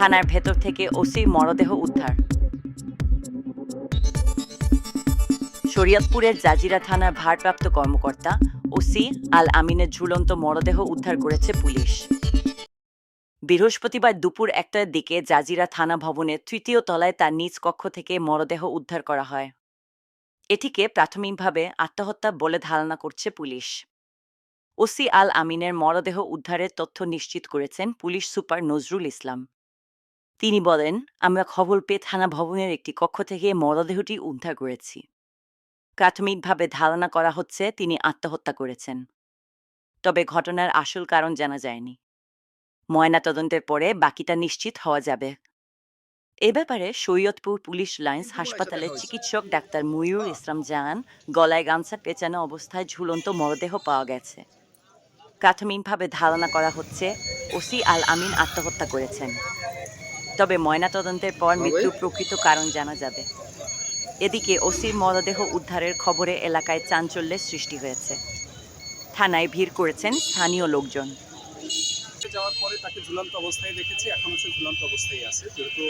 থানার ভেতর থেকে ওসির মরদেহ উদ্ধার। শরীয়তপুরের জাজিরা থানার ভারপ্রাপ্ত কর্মকর্তা ওসি আল আমিনের ঝুলন্ত মরদেহ উদ্ধার করেছে পুলিশ। বৃহস্পতিবার দুপুর একটার দিকে জাজিরা থানা ভবনের তৃতীয় তলায় তার নিজ কক্ষ থেকে মরদেহ উদ্ধার করা হয়। এটিকে প্রাথমিকভাবে আত্মহত্যা বলে ধারণা করছে পুলিশ। ওসি আল আমিনের মরদেহ উদ্ধারের তথ্য নিশ্চিত করেছেন পুলিশ সুপার নজরুল ইসলাম। তিনি বলেন আমরা খবর পেয়ে থানা ভবনের একটি কক্ষ থেকে মরদেহটি উদ্ধার করেছি। প্রাথমিকভাবে ধারণা করা হচ্ছে তিনি আত্মহত্যা করেছেন। তবে ঘটনার আসল কারণ জানা যায়নি। ময়নাতদন্তের পরে বাকিটা নিশ্চিত হওয়া যাবে। এ ব্যাপারে সৈয়দপুর পুলিশ লাইন্স হাসপাতালের চিকিৎসক ডাক্তার ময়ূর ইসলাম জানান গলায় গামছা পেঁচানো অবস্থায় ঝুলন্ত মরদেহ পাওয়া গেছে। প্রাথমিকভাবে ধারণা করা হচ্ছে ওসি আল আমিন আত্মহত্যা করেছেন। তবে ময়নাতদন্তের পর মৃত্যুর প্রকৃত কারণ জানা যাবে। এদিকে ওসির মরদেহ উদ্ধারের খবরে এলাকায় চাঞ্চল্যের সৃষ্টি হয়েছে। থানায় ভিড় করেছেন স্থানীয় লোকজন। যাওয়ার পরে তাকে ঝুলন্ত অবস্থায় দেখেছি। এখনও সে ঝুলন্ত অবস্থায় আছে। যেহেতু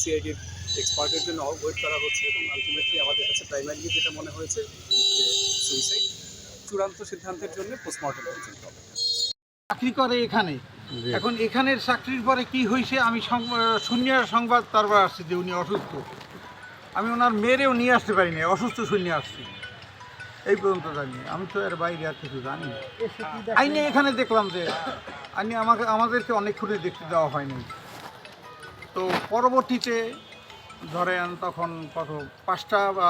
সিআইডির এক্সপার্টের জন্য ওয়েট করা হচ্ছে এবং আলটিমেটলি আমাদের কাছে প্রাইমারি যেটা মনে হয়েছে যে সুইসাইড চূড়ান্ত সিদ্ধান্তের জন্য পোস্টমর্টম পর্যন্ত। হবে চাকরি করে এখানে? এখন এখানের চাকরির পরে কি হয়েছে আমি শূন্য সংবাদ তারপর আসছি যে উনি অসুস্থ। আমি ওনার মেয়েরেও নিয়ে আসতে পারি পারিনি অসুস্থ শূন্য আসছি। এই পর্যন্ত জানি আমি তো এর বাইরে আর কিছু জানি না। আইনে এখানে দেখলাম যে আইনে আমাকে আমাদেরকে অনেক খুঁড়ে দেখতে দেওয়া হয়নি তো পরবর্তীতে ধরেন তখন কত পাঁচটা বা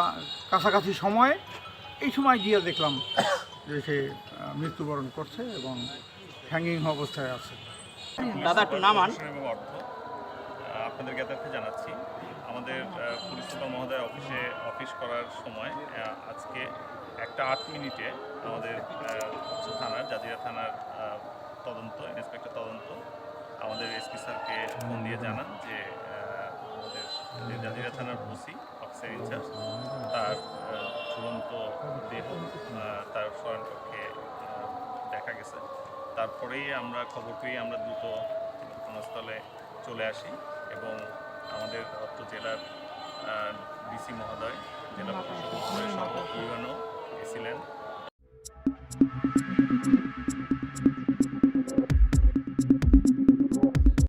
কাছাকাছি সময় এই সময় গিয়ে দেখলাম যে সে মৃত্যুবরণ করছে এবং হ্যাঙ্গিং অবস্থায় আছে। দাদা একটু নামান অর্থ। আপনাদের জ্ঞাতার্থে জানাচ্ছি। আমাদের পুলিশ মহোদয় অফিসে অফিস করার সময় আজকে একটা আট মিনিটে আমাদের থানার জাজিরা থানার তদন্ত ইন্সপেক্টর তদন্ত আমাদের এসপি স্যারকে ফোন দিয়ে জানান যে আমাদের জাজিরা থানার ওসি অফিসার ইনচার্জ তার ঝুলন্ত দেহ তার আহ, দেখা গেছে। তারপরেই আমরা খবর পেয়ে আমরা দ্রুত ঘটনাস্থলে চলে আসি এবং আমাদের অত্র জেলার ডিসি মহোদয়, জেলা প্রশাসক মহোদয় সহ ইউএনও এসিলেন